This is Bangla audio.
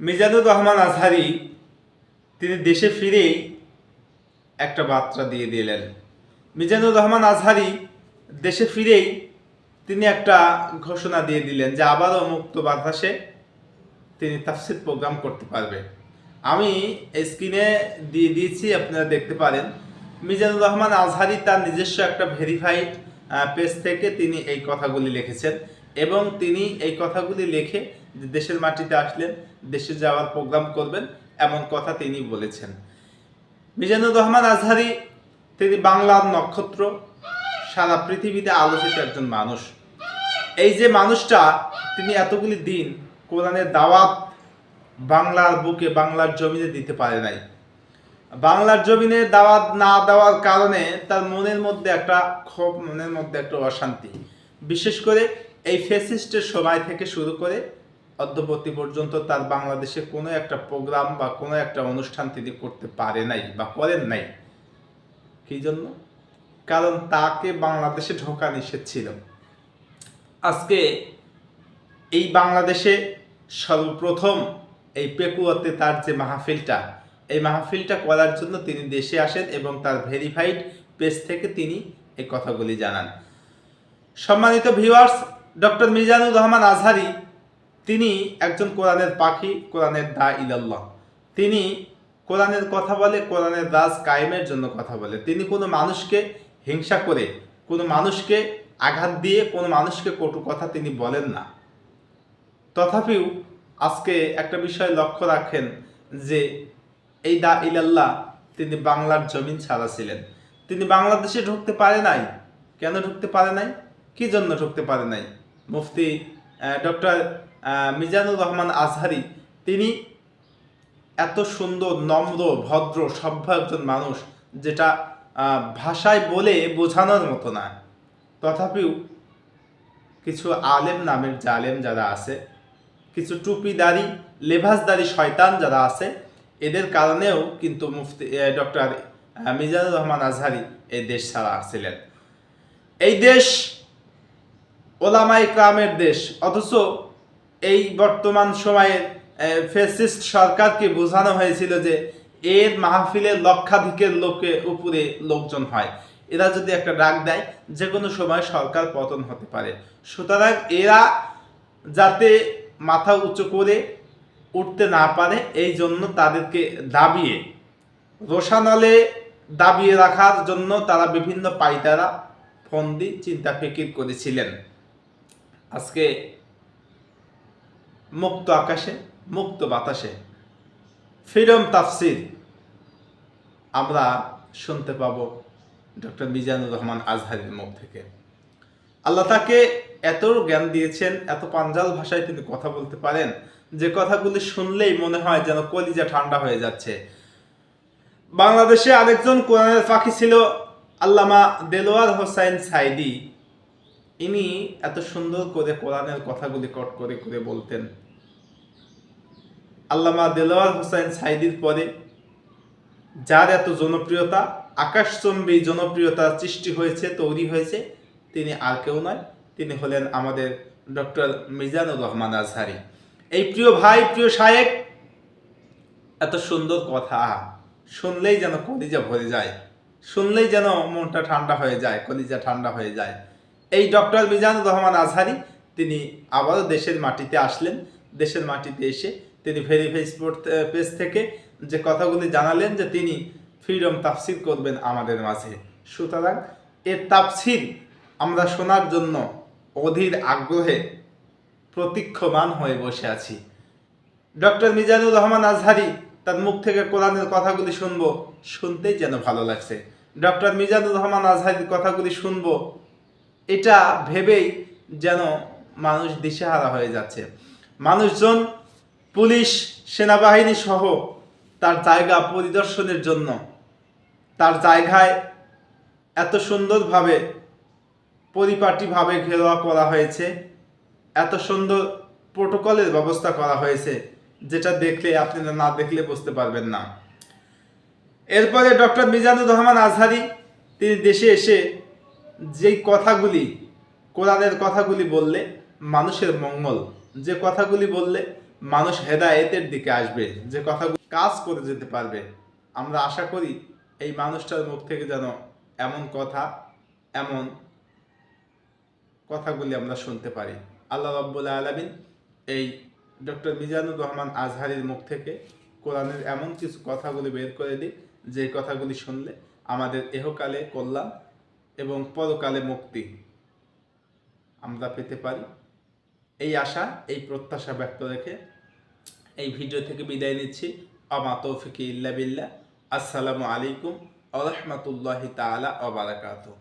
মিজানুর রহমান আজহারি, তিনি দেশে ফিরেই একটা বার্তা দিয়ে দিলেন। মিজানুর রহমান আজহারি দেশে ফিরেই তিনি একটা ঘোষণা দিয়ে দিলেন যে আবারও মুক্ত বাতাসে তিনি তাফসির প্রোগ্রাম করতে পারবে। আমি স্ক্রিনে দিয়ে দিয়েছি, আপনারা দেখতে পারেন। মিজানুর রহমান আজহারি তার নিজস্ব একটা ভেরিফাইড পেজ থেকে তিনি এই কথাগুলি লিখেছেন এবং তিনি এই কথাগুলি লিখে যে দেশের মাটিতে আসলেন, দেশে যাওয়ার প্রোগ্রাম করবেন, এমন কথা তিনি বলেছেন। মিজানুর রহমান আজহারি, তিনি বাংলার নক্ষত্র, সারা পৃথিবীতে আলোচিত একজন মানুষ। এই যে মানুষটা, তিনি এতগুলি দিন কোরআনের দাওয়াত বাংলার বুকে, বাংলার জমিনে দিতে পারে নাই। বাংলার জমিনে দাওয়াত না দেওয়ার কারণে তার মনের মধ্যে একটা ক্ষোভ, মনের মধ্যে একটা অশান্তি। বিশেষ করে এই ফেসিস্টের সময় থেকে শুরু করে অদ্যবর্তী পর্যন্ত তার বাংলাদেশে কোনো একটা প্রোগ্রাম বা কোনো একটা অনুষ্ঠান তিনি করতে পারে নাই বা করেন নাই। কি জন্য? কারণ তাকে বাংলাদেশে ঢোকা নিষেধ ছিল। আজকে এই বাংলাদেশে সর্বপ্রথম এই পেকুয়াতে তার যে মাহফিলটা, এই মাহফিলটা করার জন্য তিনি দেশে আসেন এবং তার ভেরিফাইড পেজ থেকে তিনি এই কথাগুলি জানান। সম্মানিত ভিউয়ার্স, ডক্টর মিজানুর রহমান আজহারি তিনি একজন কোরআনের পাখি, কোরআনের দা ইলাল্লাহ। তিনি কোরআনের কথা বলে, কোরআনের রাজ কায়েমের জন্য কথা বলে। তিনি কোনো মানুষকে হিংসা করে, কোনো মানুষকে আঘাত দিয়ে, কোনো মানুষকে কটু কথা তিনি বলেন না। তথাপিও আজকে একটা বিষয় লক্ষ্য রাখেন যে এই দা ইলাল্লাহ তিনি বাংলার জমিন ছাড়া ছিলেন। তিনি বাংলাদেশে ঢুকতে পারে নাই। কেন ঢুকতে পারে নাই? কি জন্য ঢুকতে পারে নাই? মুফতি ডক্টর মিজানুর রহমান আজহারি, তিনি এত সুন্দর, নম্র, ভদ্র সভ্য একজন মানুষ, যেটা ভাষায় বলে বোঝানোর মতো না। তথাপিও কিছু আলেম নামের জালেম যারা আছে, কিছু টুপিদারি, লেভাসদারি শয়তান যারা আছে, এদের কারণেও কিন্তু মুফতি ডক্টর মিজানুর রহমান আজহারি এই দেশ ছাড়া ছিলেন এই দেশ ওলামাই ক্রামের দেশ। অথচ এই বর্তমান সময়ে ফেসিস্ট সরকারকে বোঝানো হয়েছিল যে এর মাহফিলে লক্ষাধিকের লোকে উপরে লোকজন হয়। এরা যদি একটা ডাক দেয় যে কোনো সময় সরকার পতন হতে পারে। সুতরাং এরা যাতে মাথা উঁচু করে উঠতে না পারে, এই জন্য তাদেরকে দাবিয়ে রোশানলে দাবিয়ে রাখার জন্য তারা বিভিন্ন পাইতারা, ফন্দি চিন্তা ফিকির করেছিলেন। আজকে মুক্ত আকাশে, মুক্ত বাতাসে, ফ্রিডম তাফসির আমরা শুনতে পাবো ডক্টর মিজানুর রহমান আজহারির মুখ থেকে। আল্লাহ তাকে এত জ্ঞান দিয়েছেন, এত পাঞ্জাল ভাষায় তিনি কথা বলতে পারেন, যে কথাগুলি শুনলেই মনে হয় যেন কলিজা ঠান্ডা হয়ে যাচ্ছে। বাংলাদেশে আরেকজন কোরআনের পাখি ছিল আল্লামা দেলোয়ার হোসাইন সাইদি। ইনি এত সুন্দর করে কোরআনের কথাগুলি কট করে করে বলতেন। আল্লামা দেলোয়ার হোসাইন সাইদির পরে যার এত জনপ্রিয়তা, আকাশচম্বী জনপ্রিয়তা সৃষ্টি হয়েছে, তৈরি হয়েছে, তিনি আর কেউ নয়, তিনি হলেন আমাদের ডক্টর মিজানুর রহমান আজহারি। এই প্রিয় ভাই, প্রিয় সাহেব এত সুন্দর কথা, শুনলেই যেন কলিজা ভরে যায়, শুনলেই যেন মনটা ঠান্ডা হয়ে যায়, কলিজা ঠান্ডা হয়ে যায়। এই ডক্টর মিজানুর রহমান আজহারি, তিনি আবারও দেশের মাটিতে আসলেন। দেশের মাটিতে এসে তিনি ভেরিফাই স্পোর্ট পেজ থেকে যে কথাগুলি জানালেন যে তিনি ফ্রিডম তাফসির করবেন আমাদের মাঝে। সুতরাং এর তাফসির আমরা শোনার জন্য অধীর আগ্রহে প্রতীক্ষমান হয়ে বসে আছি। ডক্টর মিজানুর রহমান আজহারি তার মুখ থেকে কোরআনের কথাগুলি শুনব, শুনতেই যেন ভালো লাগছে। ডক্টর মিজানুর রহমান আজহারির কথাগুলি শুনব এটা ভেবেই যেন মানুষ দিশেহারা হয়ে যাচ্ছে। মানুষজন, পুলিশ, সেনাবাহিনী সহ তার জায়গা পরিদর্শনের জন্য, তার জায়গায় এত সুন্দরভাবে, পরিপাটিভাবে ঘেরোয়া করা হয়েছে, এত সুন্দর প্রোটোকলের ব্যবস্থা করা হয়েছে, যেটা দেখলে আপনারা না দেখলে বুঝতে পারবেন না। এরপরে ডক্টর মিজানুর রহমান আজহারি, তিনি দেশে এসে যেই কথাগুলি কোরআনের কথাগুলি বললে মানুষের মঙ্গল, যে কথাগুলি বললে মানুষ হেদায়েতের দিকে আসবে, যে কথাগুলি কাজ করে যেতে পারবে। আমরা আশা করি এই মানুষটার মুখ থেকে যেন এমন কথা, এমন কথাগুলি আমরা শুনতে পারি। আল্লাহ রব্বুল আলমিন এই ডক্টর মিজানুর রহমান আজহারির মুখ থেকে কোরআনের এমন কিছু কথাগুলি বের করে দিই যে কথাগুলি শুনলে আমাদের এহকালে কল্যাণ এবং পরকালে মুক্তি আমরা পেতে পারি। এই আশা, এই প্রত্যাশা ব্যক্ত রেখে এই ভিডিও থেকে বিদায় নিচ্ছি। আমা তৌফিকি ইল্লা বিল্লাহ। আসসালামু আলাইকুম আ রহমতুল্লাহ তালা আবরাকাতুহ